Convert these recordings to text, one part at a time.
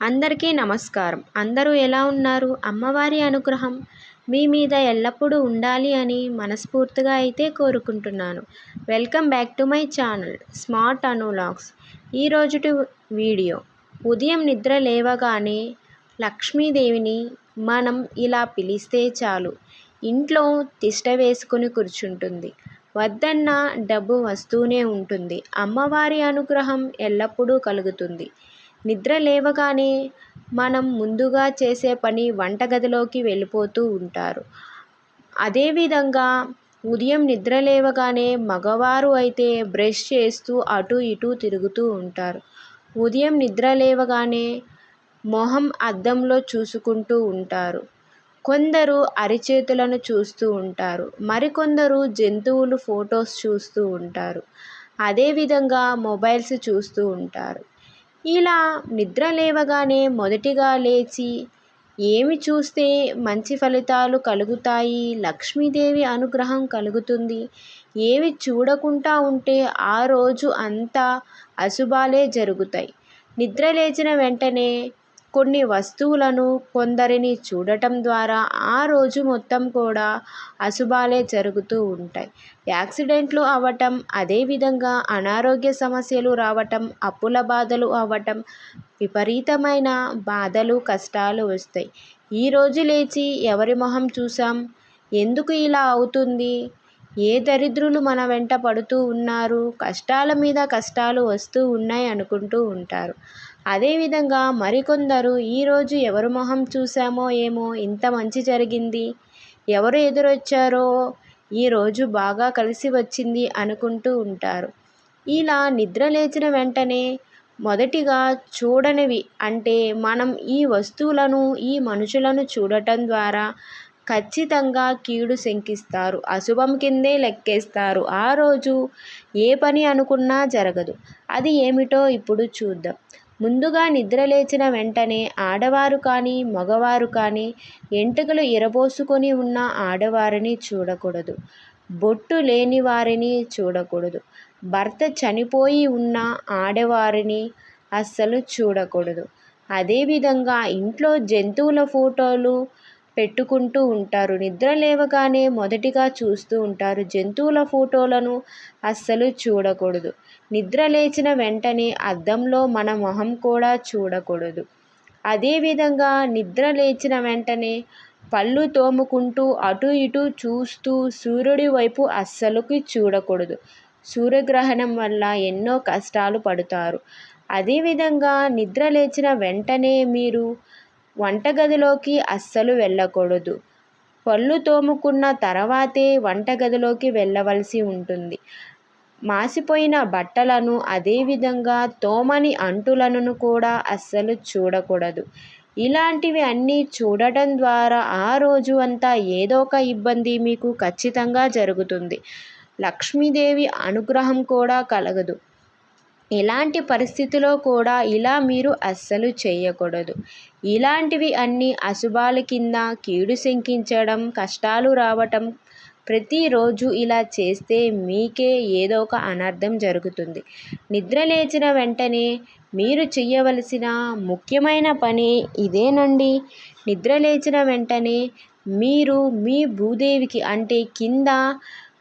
అందరికీ నమస్కారం. అందరూ ఎలా ఉన్నారు? అమ్మవారి అనుగ్రహం మీ మీద ఎల్లప్పుడూ ఉండాలి అని మనస్ఫూర్తిగా అయితే కోరుకుంటున్నాను. Welcome back to my channel smart Anu vlogs ఈరోజుటి video. ఉదయం నిద్ర లేవగానే లక్ష్మీదేవిని మనం ఇలా పిలిస్తే చాలు. ఇంట్లో తిష్ట వేసుకుని కూర్చుంటుంది. వద్దన్న డబ్బు వస్తూనే ఉంటుంది. అమ్మవారి అనుగ్రహం ఎల్లప్పుడూ కలుగుతుంది. నిద్ర లేవగానే మనం ముందుగా చేసే పని వంటగదిలోకి వెళ్ళిపోతూ ఉంటారు. అదేవిధంగా ఉదయం నిద్ర లేవగానే మగవారు అయితే బ్రష్ చేస్తూ అటు ఇటు తిరుగుతూ ఉంటారు. ఉదయం నిద్ర లేవగానే మొహం అద్దంలో చూసుకుంటూ ఉంటారు. కొందరు అరిచేతులను చూస్తూ ఉంటారు. మరికొందరు జంతువులు ఫొటోస్ చూస్తూ ఉంటారు. అదేవిధంగా మొబైల్స్ చూస్తూ ఉంటారు. ఇలా నిద్ర లేవగానే మొదటిగా లేచి ఏమి చూస్తే మంచి ఫలితాలు కలుగుతాయి? లక్ష్మీదేవి అనుగ్రహం కలుగుతుంది. ఏవి చూడకుండా ఉంటే ఆ రోజు అంతా అశుభాలే జరుగుతాయి. నిద్ర లేచిన వెంటనే కొన్ని వస్తువులను కొందరిని చూడటం ద్వారా ఆ రోజు మొత్తం కూడా అశుభాలే జరుగుతూ ఉంటాయి. యాక్సిడెంట్లు అవ్వటం అదేవిధంగా అనారోగ్య సమస్యలు రావటం అప్పుల బాధలు అవ్వటం విపరీతమైన బాధలు కష్టాలు వస్తాయి. ఈరోజు లేచి ఎవరి మొహం చూసాం ఎందుకు ఇలా అవుతుంది? ఏ దరిద్రులు మన వెంట పడుతూ ఉన్నారు? కష్టాల మీద కష్టాలు వస్తూ ఉన్నాయి అనుకుంటూ ఉంటారు. అదేవిధంగా మరికొందరు ఈరోజు ఎవరు మొహం చూసామో ఏమో ఇంత మంచి జరిగింది. ఎవరు ఎదురొచ్చారో ఈరోజు బాగా కలిసి వచ్చింది అనుకుంటూ ఉంటారు. ఇలా నిద్ర లేచిన వెంటనే మొదటిగా చూడనివి అంటే మనం ఈ వస్తువులను ఈ మనుషులను చూడటం ద్వారా ఖచ్చితంగా కీడు శంకిస్తారు. అశుభం కిందే లెక్కేస్తారు. ఆ రోజు ఏ పని అనుకున్నా జరగదు. అది ఏమిటో ఇప్పుడు చూద్దాం. ముందుగా నిద్ర లేచిన వెంటనే ఆడవారు కానీ మగవారు కానీ ఎంటుకలు ఇరబోసుకొని ఉన్న ఆడవారిని చూడకూడదు. బొట్టు లేని వారిని చూడకూడదు. భర్త చనిపోయి ఉన్న ఆడవారిని అస్సలు చూడకూడదు. అదేవిధంగా ఇంట్లో జంతువుల ఫోటోలు పెట్టుకుంటూ ఉంటారు. నిద్ర లేవగానే మొదటిగా చూస్తూ ఉంటారు. జంతువుల ఫోటోలను అస్సలు చూడకూడదు. నిద్ర లేచిన వెంటనే అద్దంలో మన మొహం కూడా చూడకూడదు. అదేవిధంగా నిద్ర లేచిన వెంటనే పళ్ళు తోముకుంటూ అటు ఇటు చూస్తూ సూర్యుడి వైపు అస్సలుకి చూడకూడదు. సూర్యగ్రహణం వల్ల ఎన్నో కష్టాలు పడతారు. అదేవిధంగా నిద్ర లేచిన వెంటనే మీరు వంటగదిలోకి అస్సలు వెళ్ళకూడదు. పళ్ళు తోముకున్న తర్వాతే వంటగదిలోకి వెళ్ళవలసి ఉంటుంది. మాసిపోయిన బట్టలను అదేవిధంగా తోమని అంటులను కూడా అస్సలు చూడకూడదు. ఇలాంటివి అన్నీ చూడటం ద్వారా ఆ రోజు అంతా ఏదో ఒక ఇబ్బంది మీకు ఖచ్చితంగా జరుగుతుంది. లక్ష్మీదేవి అనుగ్రహం కూడా కలగదు. ఎలాంటి పరిస్థితిలో కూడా ఇలా మీరు అస్సలు చేయకూడదు. ఇలాంటివి అన్నీ అశుభాల కింద కీడు శంకించడం కష్టాలు రావటం ప్రతిరోజు ఇలా చేస్తే మీకే ఏదో ఒక అనర్థం జరుగుతుంది. నిద్ర లేచిన వెంటనే మీరు చేయవలసిన ముఖ్యమైన పని ఇదేనండి. నిద్ర లేచిన వెంటనే మీరు మీ భూదేవికి అంటే కింద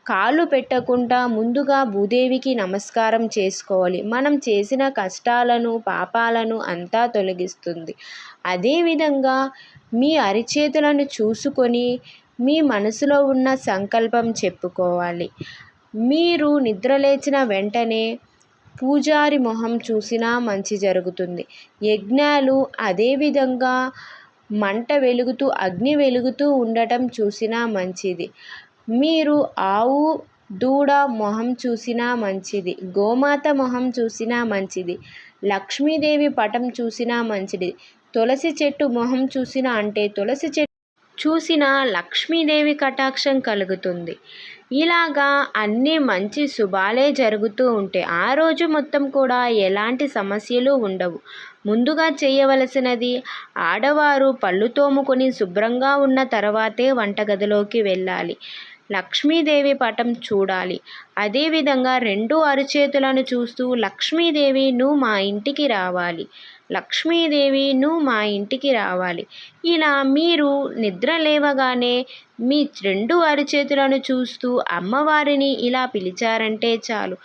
కాలు పెట్టకుండా ముందుగా భూదేవికి నమస్కారం చేసుకోవాలి. మనం చేసిన కష్టాలను పాపాలను అంతా తొలగిస్తుంది. అదేవిధంగా మీ అరిచేతులను చూసుకొని మీ మనసులో ఉన్న సంకల్పం చెప్పుకోవాలి. మీరు నిద్రలేచిన వెంటనే పూజారి మొహం చూసినా మంచి జరుగుతుంది. యజ్ఞాలు అదేవిధంగా మంట వెలుగుతూ అగ్ని వెలుగుతూ ఉండటం చూసినా మంచిది. మీరు ఆవు దూడ మొహం చూసినా మంచిది. గోమాత మొహం చూసినా మంచిది. లక్ష్మీదేవి పటం చూసినా మంచిది. తులసి చెట్టు మొహం చూసినా అంటే తులసి చెట్టు చూసిన లక్ష్మీదేవి కటాక్షం కలుగుతుంది. ఇలాగా అన్నీ మంచి శుభాలే జరుగుతూ ఉంటే ఆ రోజు మొత్తం కూడా ఎలాంటి సమస్యలు ఉండవు. ముందుగా చేయవలసినది ఆడవారు పళ్ళు తోముకొని శుభ్రంగా ఉన్న తర్వాతే వంటగదిలోకి వెళ్ళాలి. లక్ష్మీదేవి పటం చూడాలి. అదేవిధంగా రెండు అరచేతులను చూస్తూ లక్ష్మీదేవి నువ్వు మా ఇంటికి రావాలి. లక్ష్మీదేవి నువ్వు మా ఇంటికి రావాలి. ఇలా మీరు నిద్ర లేవగానే మీ రెండు అరిచేతులను చూస్తూ అమ్మవారిని ఇలా పిలిచారంటే చాలు.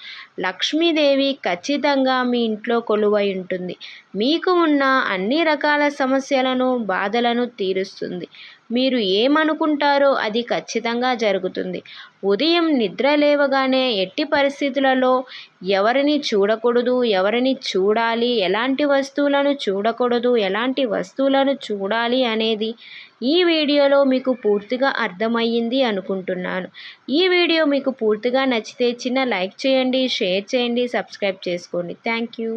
లక్ష్మీదేవి ఖచ్చితంగా మీ ఇంట్లో కొలువై ఉంటుంది. మీకు ఉన్న అన్ని రకాల సమస్యలను బాధలను తీరుస్తుంది. మీరు ఏమనుకుంటారో అది ఖచ్చితంగా జరుగుతుంది. ఉదయం నిద్ర లేవగానే ఎట్టి పరిస్థితులలో ఎవరిని చూడకూడదు ఎవరిని చూడాలి ఎలాంటి వస్తువులను చూడకూడదు ఎలాంటి వస్తువులను చూడాలి అనేది ఈ వీడియోలో మీకు పూర్తిగా అర్థమయ్యింది అనుకుంటున్నాను. ఈ వీడియో మీకు పూర్తిగా నచ్చితే చిన్న లైక్ చేయండి షేర్ చేయండి సబ్స్క్రైబ్ చేసుకోండి. Thank you.